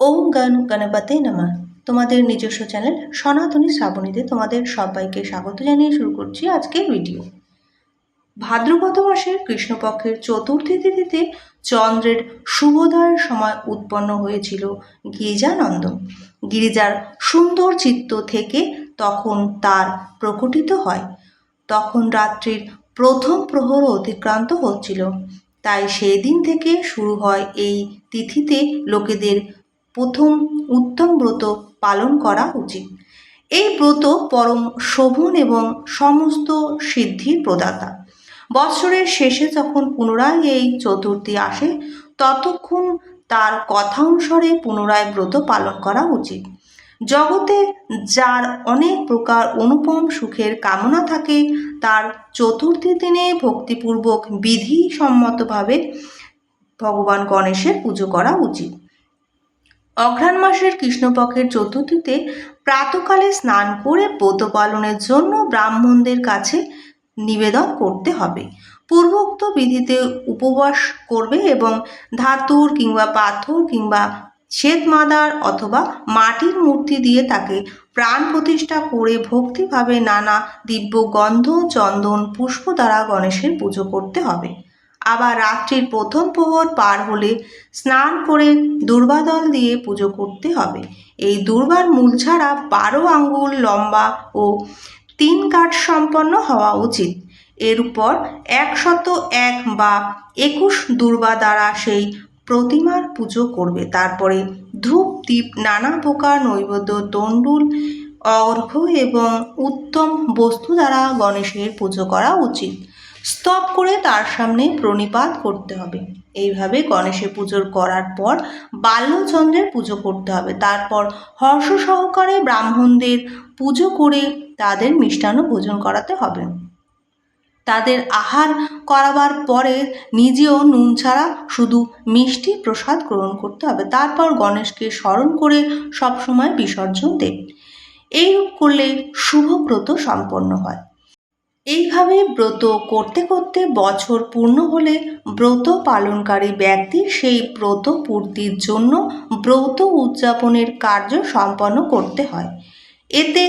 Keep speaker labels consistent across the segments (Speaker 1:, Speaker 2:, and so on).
Speaker 1: ওম গণ গণপতে নমা। তোমাদের নিজস্ব চ্যানেল সনাতনী শ্রাবণীতে তোমাদের সবাইকে স্বাগত জানিয়ে শুরু করছি আজকের ভিডিও। ভাদ্রপদ মাসের কৃষ্ণপক্ষের চতুর্থী তিথিতে চন্দ্রের শুভোদয়ের সময় উৎপন্ন হয়েছিল গিরিজানন্দন গিরিজার সুন্দর চিত্ত থেকে তখন তার প্রকটিত হয়। তখন রাত্রির প্রথম প্রহর অতিক্রান্ত হচ্ছিল। তাই সেই দিন থেকে শুরু হয় এই তিথিতে লোকেদের প্রথম উত্তম ব্রত পালন করা উচিত। এই ব্রত পরম শোভন এবং সমস্ত সিদ্ধির প্রদাতা। বৎসরের শেষে যখন পুনরায় এই চতুর্থী আসে, ততক্ষণ তার কথা অনুসারে পুনরায় ব্রত পালন করা উচিত। জগতে যার অনেক প্রকার অনুপম সুখের কামনা থাকে, তার চতুর্থী দিনে ভক্তিপূর্বক বিধিসম্মতভাবে ভগবান গণেশের পুজো করা উচিত। অঘ্রাণ মাসের কৃষ্ণপক্ষের চতুর্থীতে প্রাতকালে স্নান করে ব্রত পালনের জন্য ব্রাহ্মণদের কাছে নিবেদন করতে হবে। পূর্বোক্ত বিধিতে উপবাস করবে এবং ধাতুর কিংবা পাথর কিংবা শ্বেত মাদার অথবা মাটির মূর্তি দিয়ে তাকে প্রাণ প্রতিষ্ঠা করে ভক্তিভাবে নানা দিব্য গন্ধ, চন্দন, পুষ্প দ্বারা গণেশের পুজো করতে হবে। আবার রাত্রির প্রথম প্রহর পার হলে স্নান করে দুর্বাদল দিয়ে পুজো করতে হবে। এই দুর্বার মূল ছাড়া বারো আঙ্গুল লম্বা ও তিন কাঠ সম্পন্ন হওয়া উচিত। এর উপর একশত এক বা একুশ দুর্বা দ্বারা সেই প্রতিমার পুজো করবে। তারপরে ধূপ দ্বীপ নানা প্রকার নৈবেদ্য, তণ্ডুল, অর্ঘ্য এবং উত্তম বস্তু দ্বারা গণেশের পুজো করা উচিত। স্তব করে তার সামনে প্রণিপাত করতে হবে। এইভাবে গণেশের পুজোর করার পর বাল্যচন্দ্রের পুজো করতে হবে। তারপর হর্ষ সহকারে ব্রাহ্মণদের পুজো করে তাদের মিষ্টান্ন ভোজন করাতে হবে। তাদের আহার করাবার পরে নিজেও নুন ছাড়া শুধু মিষ্টি প্রসাদ গ্রহণ করতে হবে। তারপর গণেশকে স্মরণ করে সবসময় বিসর্জন দেবে এইরূপ করলে শুভব্রত সম্পন্ন হয়। এইভাবে ব্রত করতে করতে বছর পূর্ণ হলে ব্রত পালনকারী ব্যক্তি সেই ব্রত পূর্তির জন্য ব্রত উদযাপনের কার্য সম্পন্ন করতে হয়। এতে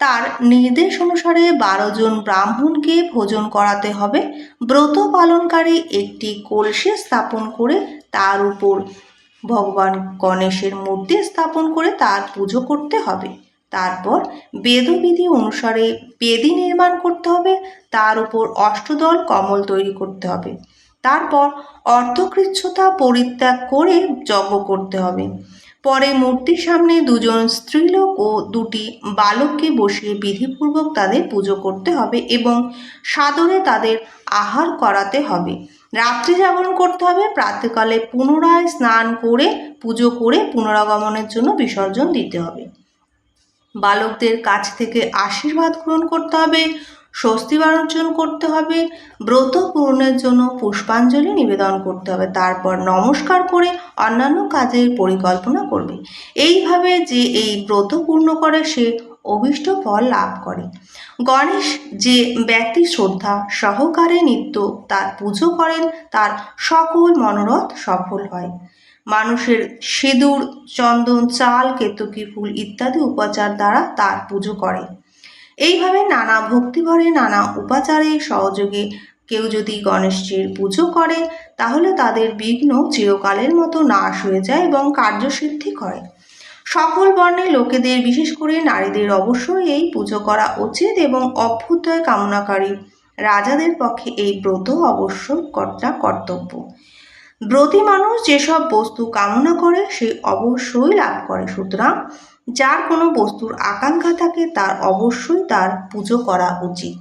Speaker 1: তার নির্দেশ অনুসারে বারো জন ব্রাহ্মণকে ভোজন করাতে হবে। ব্রত পালনকারী একটি কলসি স্থাপন করে তার উপর ভগবান গণেশের মূর্তি স্থাপন করে তার পুজো করতে হবে। তারপর বেদবিধি অনুসারে বেদি নির্মাণ করতে হবে, তার উপর অষ্টদল কমল তৈরি করতে হবে। তারপর অর্ধকৃচ্ছতা পরিত্যাগ করে যজ্ঞ করতে হবে। পরে মূর্তির সামনে দুজন স্ত্রীলোক ও দুটি বালককে বসিয়ে বিধিপূর্বক তাদের পুজো করতে হবে এবং সাদরে তাদের আহার করাতে হবে। রাত্রি জাগরণ করতে হবে, প্রাতকালে পুনরায় স্নান করে পুজো করে পুনরাগমনের জন্য বিসর্জন দিতে হবে। বালকদের কাছ থেকে আশীর্বাদ গ্রহণ করতে হবে, স্বস্তি অর্জন করতে হবে, ব্রত পূরণের জন্য পুষ্পাঞ্জলি নিবেদন করতে হবে, তারপর নমস্কার করে অন্যান্য কাজের পরিকল্পনা করবে। এইভাবে যে এই ব্রত পূর্ণ করে, সে অভিষ্ট ফল লাভ করে। গণেশ যে ব্যক্তি শ্রদ্ধা সহকারে নিত্য তার পুজো করেন, তার সকল মনোরথ সফল হয়। মানুষের সিঁদুর, চন্দন, চাল, কেতকী ফুল ইত্যাদি উপাচার দ্বারা তার পুজো করে। এইভাবে নানা ভক্তিভরে, নানা উপাচারে, সহযোগে কেউ যদি গণেশজির পুজো করে, তাহলে তাদের বিঘ্ন চিরকালের মতো নাশ হয়ে যায় এবং কার্যসিদ্ধি করে। সকল বর্ণের লোকেদের, বিশেষ করে নারীদের, অবশ্যই এই পুজো করা উচিত এবং অভ্যুদয় কামনাকারী রাজাদের পক্ষে এই ব্রত অবশ্যই কর্তা কর্তব্য। ব্রতী মানুষ যেসব বস্তু কামনা করে, সে অবশ্যই লাভ করে। সুতরাং যার কোনো বস্তুর আকাঙ্ক্ষা থাকে, তার অবশ্যই তার পুজো করা উচিত।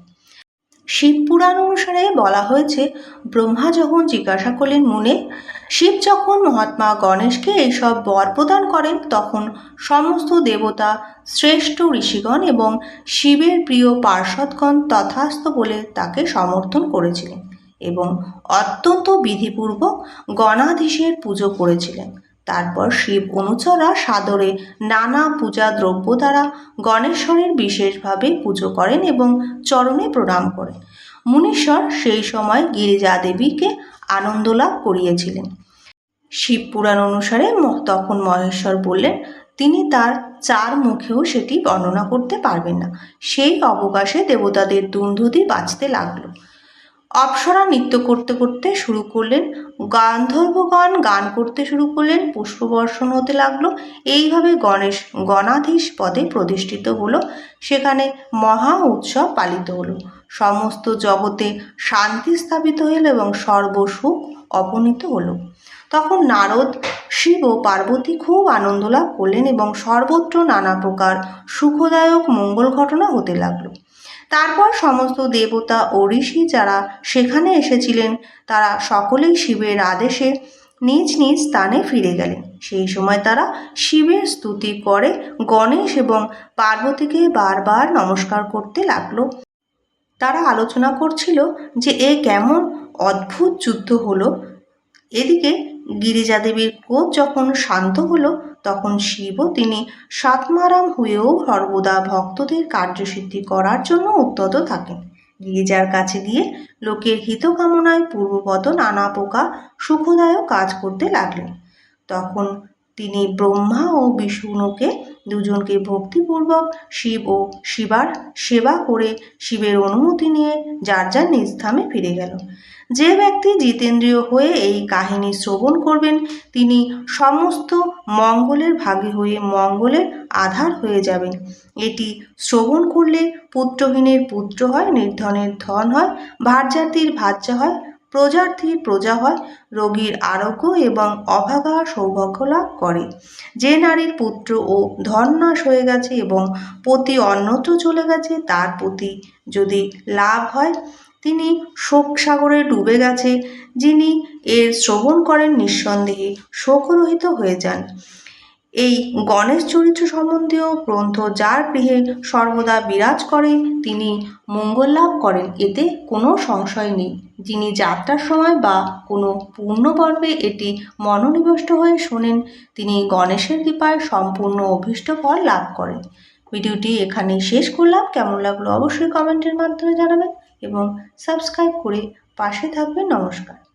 Speaker 1: শিব পুরাণ অনুসারে বলা হয়েছে, ব্রহ্মা যখন জিজ্ঞাসা করলেন মুনে, শিব যখন মহাত্মা গণেশকে এইসব বর প্রদান করেন, তখন সমস্ত দেবতা, শ্রেষ্ঠ ঋষিগণ এবং শিবের প্রিয় পার্ষদগণ তথাস্থ বলে তাকে সমর্থন করেছিলেন। এবং অত্যন্ত বিধিপূর্বক গণাধীশের পুজো করেছিলেন। তারপর শিব অনুচরা সাদরে নানা পূজা দ্রব্য দ্বারা গণেশ্বরের বিশেষভাবে পুজো করেন এবং চরণে প্রণাম করেন। মুনীশ্বর সেই সময় গিরিজা দেবীকে আনন্দ লাভ করিয়েছিলেন। শিব পুরাণ অনুসারে তখন মহেশ্বর বললেন, তিনি তার চার মুখেও সেটি বর্ণনা করতে পারবেন না। সেই অবকাশে দেবতাদের দুন্ধুতি বাজতে লাগল। অপ্সরা নৃত্য করতে করতে শুরু করলেন গান্ধর্বগণ গান করতে শুরু করলেন পুষ্পবর্ষণ হতে লাগল। এইভাবে গণেশ গণাধীশ পদে প্রতিষ্ঠিত হলো। সেখানে মহা উৎসব পালিত হলো। সমস্ত জগতে শান্তি স্থাপিত হলো এবং সর্বসুখ অপনীত হলো। তখন নারদ, শিব ও পার্বতী খুব আনন্দ লাভ করলেন এবং সর্বত্র নানা প্রকার সুখদায়ক মঙ্গল ঘটনা হতে লাগল। তারপর সমস্ত দেবতা ও ঋষি যারা সেখানে এসেছিলেন, তারা সকলেই শিবের আদেশে নিজ নিজ স্থানে ফিরে গেলেন। সেই সময় তারা শিবের স্তুতি করে গণেশ এবং পার্বতীকে বারবার নমস্কার করতে লাগল। তারা আলোচনা করছিল যে এ কেমন অদ্ভুত যুদ্ধ হলো। এদিকে গিরিজা দেবীর ক্রোধ যখন শান্ত হলো তখন শিবও তিনি সাতমারাম হয়েও সর্বদা ভক্তদের কার্যসিদ্ধি করার জন্য উদ্যত থাকেন। গিরিজার কাছে গিয়ে লোকের হিত কামনায় পূর্বপদ নানা পোকা সুখদায়ক কাজ করতে লাগলেন। তখন তিনি ব্রহ্মা ও বিষ্ণুকে দুজনকে ভক্তিপূর্বক শিব ও শিবার সেবা করে শিবের অনুমতি নিয়ে যার যার নিজ ফিরে গেল। যে ব্যক্তি জিতেন্দ্রীয় হয়ে এই কাহিনী শ্রবণ করবেন, তিনি সমস্ত মঙ্গলের ভাগী হয়ে মঙ্গলের আধার হয়ে যাবেন। এটি শ্রবণ করলে পুত্রহীনের পুত্র হয়, নির্ধনের ধন হয় ভার্যাতির ভাজ্যা হয়, প্রজার্থীর প্রজা হয়, রোগীর আরোগ্য এবং অভাগা সৌভাগ্য লাভ করে। যে নারীর পুত্র ও ধন নাশ হয়ে গেছে এবং পতি অন্যত্র চলে গেছে, তার প্রতি যদি লাভ হয় তিনি শোক সাগরে ডুবে গেছে, যিনি এর শ্রবণ করেন নিঃসন্দেহে শোকরহিত হয়ে যান। এই গণেশ চরিত্র সম্বন্ধীয় গ্রন্থ যার গৃহে সর্বদা বিরাজ করে, তিনি মঙ্গল লাভ করেন, এতে কোনো সংশয় নেই। যিনি যাত্রার সময় বা কোনো পূর্ণ পর্বে এটি মনোনিবিষ্ট হয়ে শোনেন, তিনি গণেশের কৃপায় সম্পূর্ণ অভীষ্ট ফল লাভ করেন। ভিডিওটি এখানেই শেষ করলাম। কেমন লাগল অবশ্যই কমেন্টের মাধ্যমে জানাবেন। এবং সাবস্ক্রাইব করে পাশে থাকবে নমস্কার।